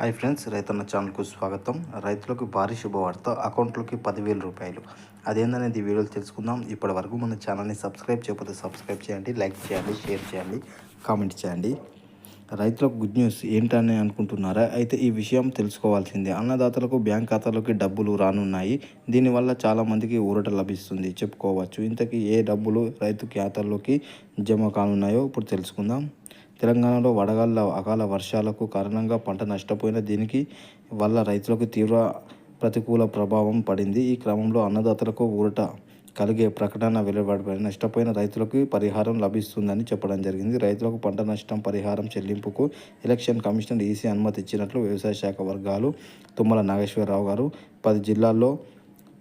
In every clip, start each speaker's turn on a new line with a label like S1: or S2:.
S1: Hi friends రైతన్న ఛానల్కు స్వాగతం. రైతులకు భారీ శుభవార్త అకౌంట్లోకి పదివేల రూపాయలు. అదేందనేది వీడియోలు తెలుసుకుందాం. ఇప్పటి వరకు మన ఛానల్ని సబ్స్క్రైబ్ చేయకపోతే సబ్స్క్రైబ్ చేయండి లైక్ చేయండి షేర్ చేయండి కామెంట్ చేయండి. రైతులకు గుడ్ న్యూస్ ఏంటని అనుకుంటున్నారా? అయితే ఈ విషయం తెలుసుకోవాల్సిందే. అన్నదాతలకు బ్యాంక్ ఖాతాలోకి డబ్బులు రానున్నాయి. దీనివల్ల చాలామందికి ఊరట లభిస్తుంది. చెప్పుకోవచ్చు. ఇంతకీ ఏ డబ్బులు రైతు ఖాతాల్లోకి జమ కానున్నాయో ఇప్పుడు తెలుసుకుందాం. తెలంగాణలో వడగళ్ళ అకాల వర్షాలకు కారణంగా పంట నష్టపోయిన దీనికి వల్ల రైతులకు తీవ్ర ప్రతికూల ప్రభావం పడింది. ఈ క్రమంలో అన్నదాతలకు ఊరట కలిగే ప్రకటన వెలువడబడి నష్టపోయిన రైతులకు పరిహారం లభిస్తుందని చెప్పడం జరిగింది. రైతులకు పంట నష్టం పరిహారం చెల్లింపుకు ఎలక్షన్ కమిషనర్ ఈసీ అనుమతి ఇచ్చినట్లు వ్యవసాయ శాఖ వర్గాలు తుమ్మల నాగేశ్వరరావు గారు పది జిల్లాల్లో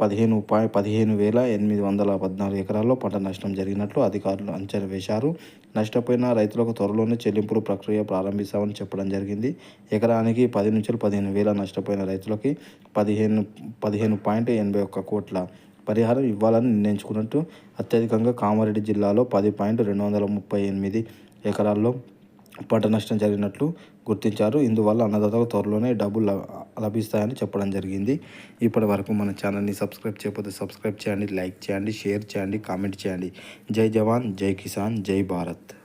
S1: పదిహేను పాయింట్ పదిహేను వేల ఎనిమిది వందల పద్నాలుగు ఎకరాల్లో పంట నష్టం జరిగినట్లు అధికారులు అంచనా వేశారు. నష్టపోయిన రైతులకు త్వరలోనే చెల్లింపుల ప్రక్రియ ప్రారంభిస్తామని చెప్పడం జరిగింది. ఎకరానికి పది నుంచి పదిహేను వేల నష్టపోయిన రైతులకి పదిహేను పదిహేను పాయింట్ ఎనభై ఒక్క కోట్ల పరిహారం ఇవ్వాలని నిర్ణయించుకున్నట్టు అత్యధికంగా కామారెడ్డి జిల్లాలో పది పాయింట్ రెండు వందల ముప్పై ఎనిమిది ఎకరాల్లో పంట నష్టం జరిగినట్లు గుర్తించారు. ఇందువల్ల అన్నదాతలకు త్వరలోనే డబ్బులు లభిస్తాయని చెప్పడం జరిగింది. ఇప్పటి వరకు మన ఛానల్ని సబ్స్క్రైబ్ చేయకపోతే సబ్స్క్రైబ్ చేయండి లైక్ చేయండి షేర్ చేయండి కామెంట్ చేయండి. జై జవాన్ జై కిసాన్ జై భారత్.